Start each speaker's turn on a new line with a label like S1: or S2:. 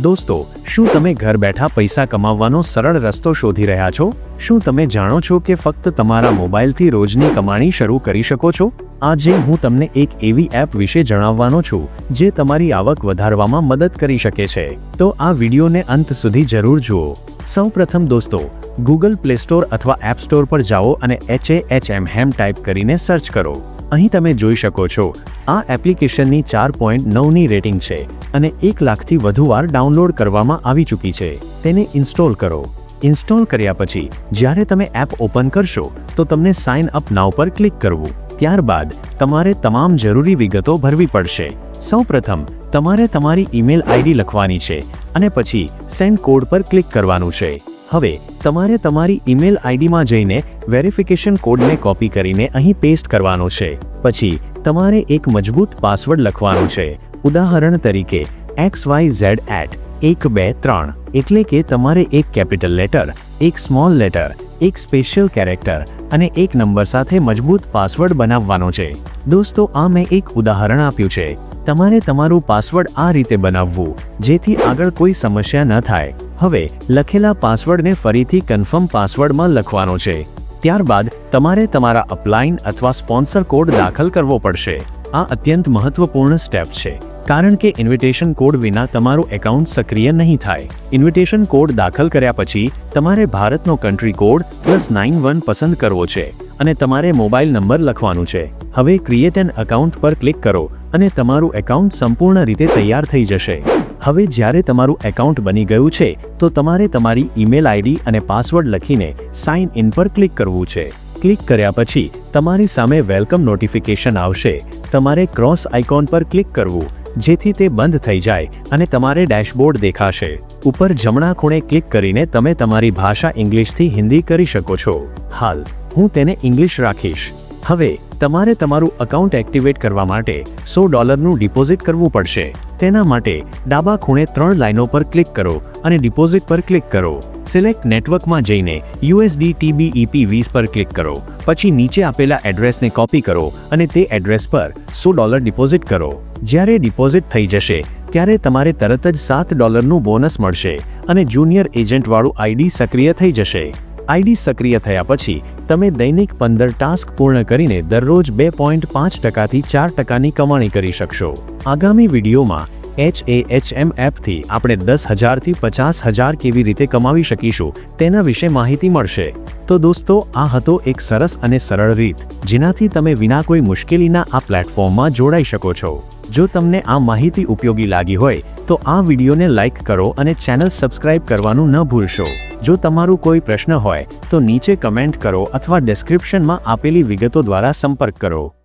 S1: દોસ્તો, શું તમે ઘર બેઠા પૈસા કમાવવાનો સરળ રસ્તો શોધી રહ્યા છો? શું તમે જાણો છો કે ફક્ત તમારા મોબાઈલથી રોજની કમાણી શરૂ કરી શકો છો? આજે હું તમને એક એવી એપ વિશે જણાવવાનો છું, જે તમારી આવક વધારવામાં મદદ કરી શકે છે. તો આ વિડીયોને અંત સુધી જરૂર જુઓ. સૌપ્રથમ દોસ્તો ગૂગલ પ્લે સ્ટોર અથવા એપ સ્ટોર પર જાઓ અને એચ એ એચ એમ હેમ ટાઈપ કરીને સર્ચ કરો. અહીં તમે જોઈ શકો છો, આ એપ્લિકેશનની ચાર પોઈન્ટ નવની રેટિંગ છે અને એક લાખથી વધુ વાર ડાઉનલોડ કરવામાં આવી ચૂકી છે. તેને ઇન્સ્ટોલ કરો. ઇન્સ્ટોલ કર્યા પછી, જ્યારે તમે એપ ઓપન કરશો, તો તમને સાઇન અપ નાવ પર ક્લિક કરવું. ત્યારબાદ, તમારે તમામ જરૂરી વિગતો ભરવી પડશે. સૌપ્રથમ, તમારે તમારી ઈમેલ આઈડી લખવાની છે અને પછી સેન્ડ કોડ પર ક્લિક કરવાનું છે. હવે, તમારે તમારી ઈમેલ આઈડીમાં જઈને વેરિફિકેશન કોડને કોપી કરીને અહીં પેસ્ટ કરવાનો છે. પછી, તમારે એક મજબૂત પાસવર્ડ લખવાનો છે. ઉદાહરણ તરીકે, એક્સ વાય ઝેડ એટ એક બે ત્રણ, એટલે કે તમારે એક કેપિટલ લેટર, એક સ્મોલ લેટર એક સ્પેશિયલ કેરેક્ટર અને એક નંબર સાથે મજબૂત પાસવર્ડ બનાવવાનો છે. દોસ્તો, આ મેં એક ઉદાહરણ આપ્યું છે. તમારે તમારું પાસવર્ડ આ રીતે બનાવવું, જેથી આગળ કોઈ સમસ્યા ન થાય. હવે, લખેલા પાસવર્ડને ફરીથી કન્ફર્મ પાસવર્ડમાં લખવાનો છે. ત્યારબાદ, તમારે તમારા અપલાઇન અથવા સ્પોન્સર કોડ દાખલ કરવો પડશે. આ અત્યંત મહત્વપૂર્ણ સ્ટેપ છે. કારણ કે ઇન્વિટેશન કોડ વિના તમારું એકાઉન્ટ સક્રિય નહીં થાય. ઇન્વિટેશન કોડ દાખલ કર્યા પછી, તમારે ભારતનો country code plus nine one પસંદ કરવો છે અને તમારે મોબાઈલ નંબર લખવાનું છે. હવે ક્રિએટ એન એકાઉન્ટ પર ક્લિક કરો અને તમારું એકાઉન્ટ સંપૂર્ણ રીતે તૈયાર થઈ જશે. હવે જ્યારે તમારું એકાઉન્ટ બની ગયું છે, તો તમારે તમારી ઈમેલ આઈડી અને પાસવર્ડ લખીને સાઇન ઇન પર ક્લિક કરવું છે. ક્લિક કર્યા પછી, તમારી સામે વેલકમ નોટિફિકેશન આવશે. તમારે ક્રોસ આઇકોન પર ક્લિક કરવું. જેથી તે બંધ થઈ જાય અને તમારે ડેશબોર્ડ દેખાશે. ઉપર જમણા ખૂણે ક્લિક કરીને તમે તમારી ભાષા ઇંગ્લિશથી હિન્દી કરી શકો છો. હાલ, હું તેને ઇંગ્લિશ રાખીશ. હવે, તમારે તમારું અકાઉન્ટ એક્ટિવેટ કરવા માટે સો ડોલરનું ડિપોઝિટ કરવું પડશે. તેના માટે ડાબા ખૂણે ત્રણ લાઇનો પર ક્લિક કરો અને ડિપોઝિટ પર ક્લિક કરો. સિલેક્ટ નેટવર્કમાં જઈને યુએસડી ટીબીઈપી વીસ પર ક્લિક કરો. પછી નીચે આપેલા એડ્રેસને કોપી કરો અને તે એડ્રેસ પર સો ડોલર ડિપોઝિટ કરો. જ્યારે ડિપોઝિટ થઈ જશે, ત્યારે તમારે તરત જ સાત ડોલરનું બોનસ મળશે અને જુનિયર એજન્ટવાળું આઈડી સક્રિય થઈ જશે. આઈડી સક્રિય થયા પછી, તમે દૈનિક પંદર ટાસ્ક પૂર્ણ કરીને દરરોજ બે પોઈન્ટ પાંચ ટકાથી ચાર ટકાની કમાણી કરી શકશો. આગામી વિડીયોમાં એચ એ એચ એમ એપથી આપણે દસ હજારથી પચાસ હજાર કેવી રીતે કમાવી શકીશું, તેના વિશે માહિતી મળશે. તો દોસ્તો, આ હતો એક સરસ અને સરળ રીત, જેનાથી તમે વિના કોઈ મુશ્કેલીના આ પ્લેટફોર્મમાં જોડાઈ શકો છો. જો તમને આ માહિતી ઉપયોગી લાગી હોય, તો આ વિડીયોને લાઇક કરો અને ચેનલ સબસ્ક્રાઇબ કરવાનું ન ભૂલશો. જો તમારું કોઈ પ્રશ્ન હોય, તો નીચે કમેન્ટ કરો અથવા ડિસ્ક્રિપ્શનમાં આપેલી વિગતો દ્વારા સંપર્ક કરો.